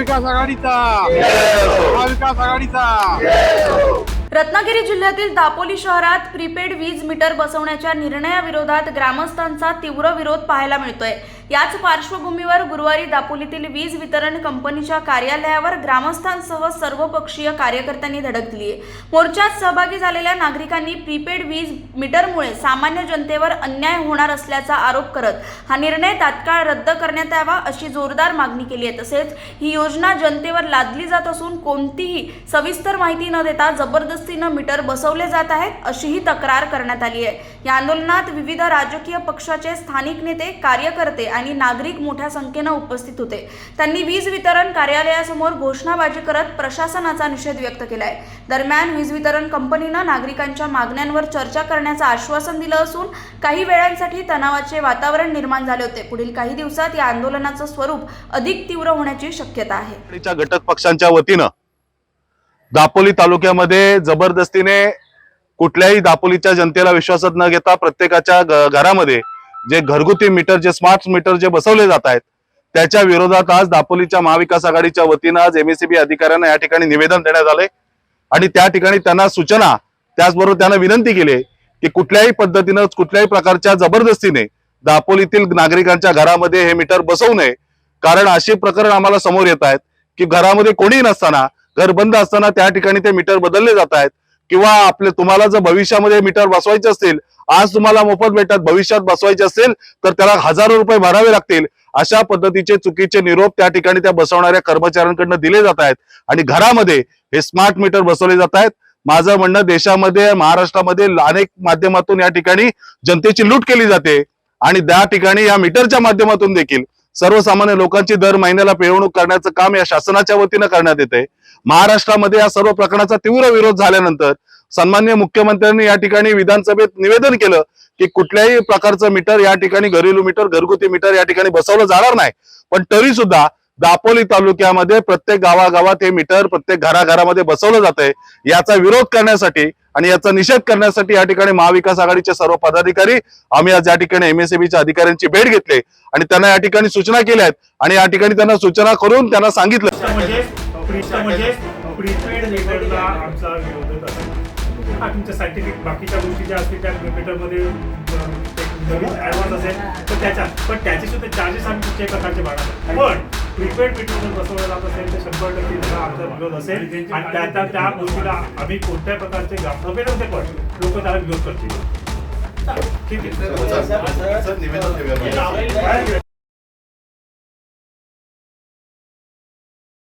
महाविकास आघाडीचा. महाविकास आघाडीचा. रत्नागिरी जिल्ह्यातील दापोली शहरात प्रीपेड वीज मीटर बसवण्याच्या निर्णयाविरोधात ग्रामस्थांचा तीव्र विरोध पाहायला मिळतोय. याच पार्श्वभूमीवर गुरुवारी दापोलीतील वीज वितरण कंपनीच्या कार्यालयावर ग्रामस्थांसह सर्वपक्षीय कार्यकर्त्यांनी धडक दिली आहे. मोर्चात सहभागी झालेल्या नागरिकांनी प्रीपेड वीज मीटरमुळे सामान्य जनतेवर अन्याय होणार असल्याचा आरोप करत हा निर्णय तात्काळ रद्द करण्यात यावा अशी जोरदार मागणी केली आहे. तसेच ही योजना जनतेवर लादली जात असून कोणतीही सविस्तर माहिती न देता जबरदस्तीनं मीटर बसवले जात आहेत अशीही तक्रार करण्यात आली आहे. या आंदोलनात विविध राजकीय पक्षाचे स्थानिक नेते कार्यकर्ते आणि नागरिक मोठ्या संख्येनं उपस्थित होते. त्यांनी वीज वितरण कार्यालयासमोर घोषणाबाजी करत प्रशासनाचा निषेध व्यक्त केलाय. दरम्यान वीज वितरण कंपनीनं नागरिकांच्या मागण्यांवर चर्चा करण्याचं आश्वासन दिलं असून काही वेळांसाठी तणावाचे वातावरण निर्माण झाले होते. पुढील काही दिवसात या आंदोलनाचं स्वरूप अधिक तीव्र होण्याची शक्यता आहे. घटक पक्षांच्या वतीनं दापोली तालुक्यामध्ये जबरदस्तीने कुठल्याही दापोलीच्या जनतेला विश्वासात न घेता प्रत्येकाच्या घरामध्ये जे घरगुती मीटर जे स्मार्ट मीटर जे बसवले जात आहेत त्याच्या विरोधात आज दापोलीच्या महाविकास आघाडीच्या वतीनं आज एमएससीबी अधिकाऱ्यांना या ठिकाणी निवेदन देण्यात आले आणि त्या ठिकाणी त्यांना सूचना त्याचबरोबर त्यांना विनंती केली की कुठल्याही पद्धतीनं कुठल्याही प्रकारच्या जबरदस्तीने दापोलीतील नागरिकांच्या घरामध्ये हे मीटर बसवू नये. कारण अशी प्रकरण आम्हाला समोर येत आहेत की घरामध्ये कोणीही नसताना घर बंद असताना त्या ठिकाणी ते मीटर बदलले जात आहेत. किंवा आपले तुम्हाला जर भविष्यामध्ये मीटर बसवायचे असतील आज तुम्हाला मोफत भेटतात भविष्यात बसवायचे असेल तर त्याला हजारो रुपये भरावे लागतील. अशा पद्धतीचे चुकीचे निरोप त्या ठिकाणी त्या बसवणाऱ्या कर्मचाऱ्यांकडनं दिले जात आहेत. आणि घरामध्ये हे स्मार्ट मीटर बसवले जात आहेत. माझं म्हणणं देशामध्ये महाराष्ट्रामध्ये अनेक माध्यमातून या ठिकाणी जनतेची लूट केली जाते. आणि त्या ठिकाणी या मीटरच्या माध्यमातून देखील सर्वसामान्य लोकांची दर महिन्याला पिळवणूक करण्याचं काम या शासनाच्या वतीनं करण्यात येते महाराष्ट्रामध्ये या सर्व प्रकरणाचा तीव्र विरोध झाल्यानंतर सन्मान्य मुख्यमंत्र्यांनी या ठिकाणी विधानसभेत निवेदन केलं की कुठल्याही प्रकारचं मीटर या ठिकाणी घरेलू मीटर घरगुती मीटर या ठिकाणी बसवलं जाणार नाही. पण तरी सुद्धा दापोली तालुक्यामध्ये प्रत्येक गावागावात हे मीटर प्रत्येक घराघरामध्ये बसवलं जातंय. याचा विरोध करण्यासाठी आणि याचा निषेध करण्यासाठी या ठिकाणी महाविकास आघाडीचे सर्व पदाधिकारी आम्ही आज या ठिकाणी एमएसएबीच्या अधिकाऱ्यांची भेट घेतली. आणि त्यांना या ठिकाणी सूचना केल्या आहेत. आणि या ठिकाणी त्यांना सूचना करून त्यांना सांगितलं. सायंटिफिक बाकीच्या गोष्टी ज्या असतील त्या नवीन ऍडव्हान्स असेल तर त्याच्या पण त्याचे सुद्धा चार्जेस आम्ही कुठल्याही प्रकारचे वाढवतो पण प्रीपेड मीटर जर बसवलं जात असेल तर शंभर टक्के त्याला आमचा विरोध असेल. आणि त्या त्या- गोष्टीला आम्ही कोणत्याही प्रकारचे ग्रामसभेनंतर पण लोक त्याला विरोध करतील. ठीक आहे.